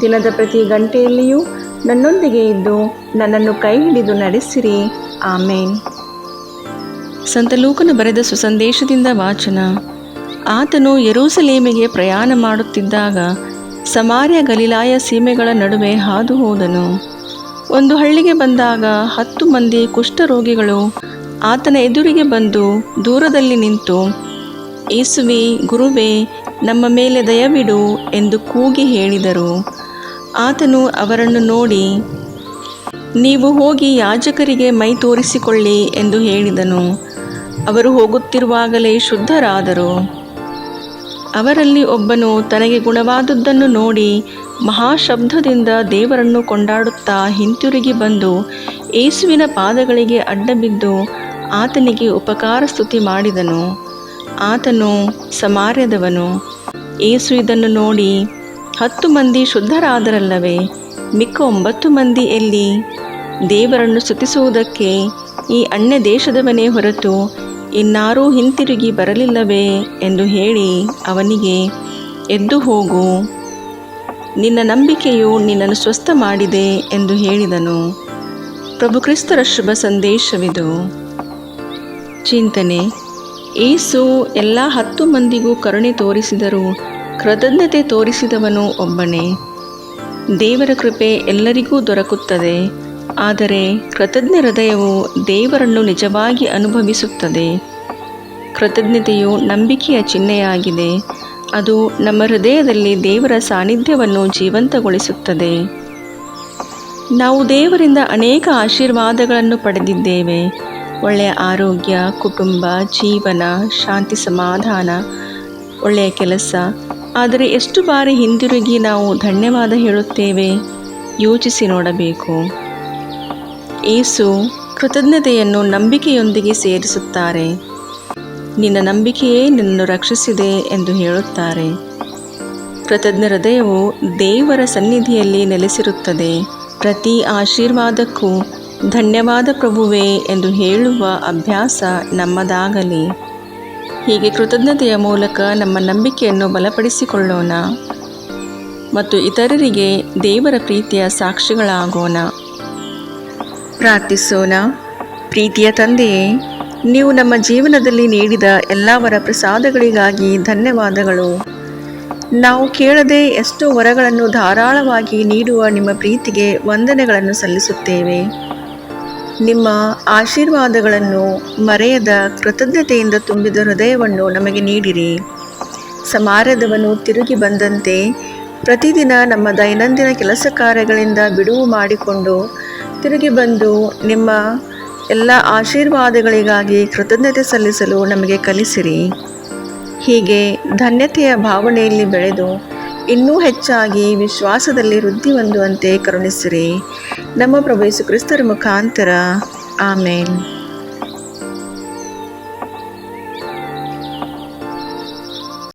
ದಿನದ ಪ್ರತಿ ಗಂಟೆಯಲ್ಲಿಯೂ ನನ್ನೊಂದಿಗೆ ಇದ್ದು ನನ್ನನ್ನು ಕೈ ಹಿಡಿದು ನಡೆಸಿರಿ. ಆಮೇನ್. ಸಂತ ಲೂಕನು ಬರೆದ ಸುಸಂದೇಶದಿಂದ ವಾಚನ. ಆತನು ಯರೂಸಲೇಮಿಗೆ ಪ್ರಯಾಣ ಮಾಡುತ್ತಿದ್ದಾಗ ಸಮಾರ್ಯ ಗಲಿಲಾಯ ಸೀಮೆಗಳ ನಡುವೆ ಹಾದು ಹೋದನು. ಒಂದು ಹಳ್ಳಿಗೆ ಬಂದಾಗ ಹತ್ತು ಮಂದಿ ಕುಷ್ಠರೋಗಿಗಳು ಆತನ ಎದುರಿಗೆ ಬಂದು ದೂರದಲ್ಲಿ ನಿಂತು, ಏಸುವೆ, ಗುರುವೇ, ನಮ್ಮ ಮೇಲೆ ದಯವಿಡು ಎಂದು ಕೂಗಿ ಹೇಳಿದರು. ಆತನು ಅವರನ್ನು ನೋಡಿ, ನೀವು ಹೋಗಿ ಯಾಜಕರಿಗೆ ಮೈ ತೋರಿಸಿಕೊಳ್ಳಿ ಎಂದು ಹೇಳಿದನು. ಅವರು ಹೋಗುತ್ತಿರುವಾಗಲೇ ಶುದ್ಧರಾದರು. ಅವರಲ್ಲಿ ಒಬ್ಬನು ತನಗೆ ಗುಣವಾದದ್ದನ್ನು ನೋಡಿ ಮಹಾಶಬ್ದದಿಂದ ದೇವರನ್ನು ಕೊಂಡಾಡುತ್ತಾ ಹಿಂತಿರುಗಿ ಬಂದು ಏಸುವಿನ ಪಾದಗಳಿಗೆ ಅಡ್ಡಬಿದ್ದು ಆತನಿಗೆ ಉಪಕಾರ ಸ್ತುತಿ ಮಾಡಿದನು. ಆತನು ಸಮಾರ್ಯದವನು. ಏಸು ಇದನ್ನು ನೋಡಿ ಹತ್ತು ಮಂದಿ ಶುದ್ಧರಾದರಲ್ಲವೇ? ಮಿಕ್ಕ ಒಂಬತ್ತು ಮಂದಿ ಎಲ್ಲಿ? ದೇವರನ್ನು ಸ್ತುತಿಸುವುದಕ್ಕೆ ಈ ಅನ್ಯ ದೇಶದವನೇ ಹೊರತು ಇನ್ನಾರೂ ಹಿಂತಿರುಗಿ ಬರಲಿಲ್ಲವೇ ಎಂದು ಹೇಳಿ ಅವನಿಗೆ, ಎದ್ದು ಹೋಗು. ನಿನ್ನ ನಂಬಿಕೆಯು ನಿನ್ನನ್ನು ಸ್ವಸ್ಥ ಮಾಡಿದೆ ಎಂದು ಹೇಳಿದನು. ಪ್ರಭು ಕ್ರಿಸ್ತರ ಶುಭ ಸಂದೇಶವಿದು. ಚಿಂತನೆ, ಏಸು ಎಲ್ಲ ಹತ್ತು ಮಂದಿಗೂ ಕರುಣೆ ತೋರಿಸಿದರೂ ಕೃತಜ್ಞತೆ ತೋರಿಸಿದವನು ಒಬ್ಬನೇ. ದೇವರ ಕೃಪೆ ಎಲ್ಲರಿಗೂ ದೊರಕುತ್ತದೆ. ಆದರೆ ಕೃತಜ್ಞ ಹೃದಯವು ದೇವರನ್ನು ನಿಜವಾಗಿ ಅನುಭವಿಸುತ್ತದೆ. ಕೃತಜ್ಞತೆಯು ನಂಬಿಕೆಯ ಚಿಹ್ನೆಯಾಗಿದೆ. ಅದು ನಮ್ಮ ಹೃದಯದಲ್ಲಿ ದೇವರ ಸಾನ್ನಿಧ್ಯವನ್ನು ಜೀವಂತಗೊಳಿಸುತ್ತದೆ. ನಾವು ದೇವರಿಂದ ಅನೇಕ ಆಶೀರ್ವಾದಗಳನ್ನು ಪಡೆದಿದ್ದೇವೆ. ಒಳ್ಳೆಯ ಆರೋಗ್ಯ, ಕುಟುಂಬ, ಜೀವನ, ಶಾಂತಿ, ಸಮಾಧಾನ, ಒಳ್ಳೆಯ ಕೆಲಸ ಆದರೆ ಎಷ್ಟು ಬಾರಿ ಹಿಂದಿರುಗಿ ನಾವು ಧನ್ಯವಾದ ಹೇಳುತ್ತೇವೆ? ಯೋಚಿಸಿ ನೋಡಬೇಕು. ಏಸು ಕೃತಜ್ಞತೆಯನ್ನು ನಂಬಿಕೆಯೊಂದಿಗೆ ಸೇರಿಸುತ್ತಾರೆ. ನಿನ್ನ ನಂಬಿಕೆಯೇ ನಿನ್ನನ್ನು ರಕ್ಷಿಸಿದೆ ಎಂದು ಹೇಳುತ್ತಾರೆ. ಕೃತಜ್ಞ ಹೃದಯವು ದೇವರ ಸನ್ನಿಧಿಯಲ್ಲಿ ನೆಲೆಸಿರುತ್ತದೆ. ಪ್ರತಿ ಆಶೀರ್ವಾದಕ್ಕೂ ಧನ್ಯವಾದ ಪ್ರಭುವೇ ಎಂದು ಹೇಳುವ ಅಭ್ಯಾಸ ನಮ್ಮದಾಗಲಿ. ಹೀಗೆ ಕೃತಜ್ಞತೆಯ ಮೂಲಕ ನಮ್ಮ ನಂಬಿಕೆಯನ್ನು ಬಲಪಡಿಸಿಕೊಳ್ಳೋಣ ಮತ್ತು ಇತರರಿಗೆ ದೇವರ ಪ್ರೀತಿಯ ಸಾಕ್ಷಿಗಳಾಗೋಣ. ಪ್ರಾರ್ಥಿಸೋಣ. ಪ್ರೀತಿಯ ತಂದೆಯೇ, ನೀವು ನಮ್ಮ ಜೀವನದಲ್ಲಿ ನೀಡಿದ ಎಲ್ಲವರ ಪ್ರಸಾದಗಳಿಗಾಗಿ ಧನ್ಯವಾದಗಳು. ನಾವು ಕೇಳದೆ ಎಷ್ಟೋ ವರಗಳನ್ನು ಧಾರಾಳವಾಗಿ ನೀಡುವ ನಿಮ್ಮ ಪ್ರೀತಿಗೆ ವಂದನೆಗಳನ್ನು ಸಲ್ಲಿಸುತ್ತೇವೆ. ನಿಮ್ಮ ಆಶೀರ್ವಾದಗಳನ್ನು ಮರೆಯದ ಕೃತಜ್ಞತೆಯಿಂದ ತುಂಬಿದ ಹೃದಯವನ್ನು ನಮಗೆ ನೀಡಿರಿ. ಸಮಾರದವನು ತಿರುಗಿ ಬಂದಂತೆ ಪ್ರತಿದಿನ ನಮ್ಮ ದೈನಂದಿನ ಕೆಲಸ ಕಾರ್ಯಗಳಿಂದ ಬಿಡುವು ಮಾಡಿಕೊಂಡು ತಿರುಗಿ ಬಂದು ನಿಮ್ಮ ಎಲ್ಲ ಆಶೀರ್ವಾದಗಳಿಗಾಗಿ ಕೃತಜ್ಞತೆ ಸಲ್ಲಿಸಲು ನಮಗೆ ಕಲಿಸಿರಿ. ಹೀಗೆ ಧನ್ಯತೆಯ ಭಾವನೆಯಲ್ಲಿ ಬೆಳೆದು ಇನ್ನೂ ಹೆಚ್ಚಾಗಿ ವಿಶ್ವಾಸದಲ್ಲಿ ವೃದ್ಧಿ ಹೊಂದುವಂತೆ ಕರುಣಿಸಿರಿ. ನಮ್ಮ ಪ್ರಭು ಯೇಸು ಕ್ರಿಸ್ತರ ಮುಖಾಂತರ. ಆಮೇನ್.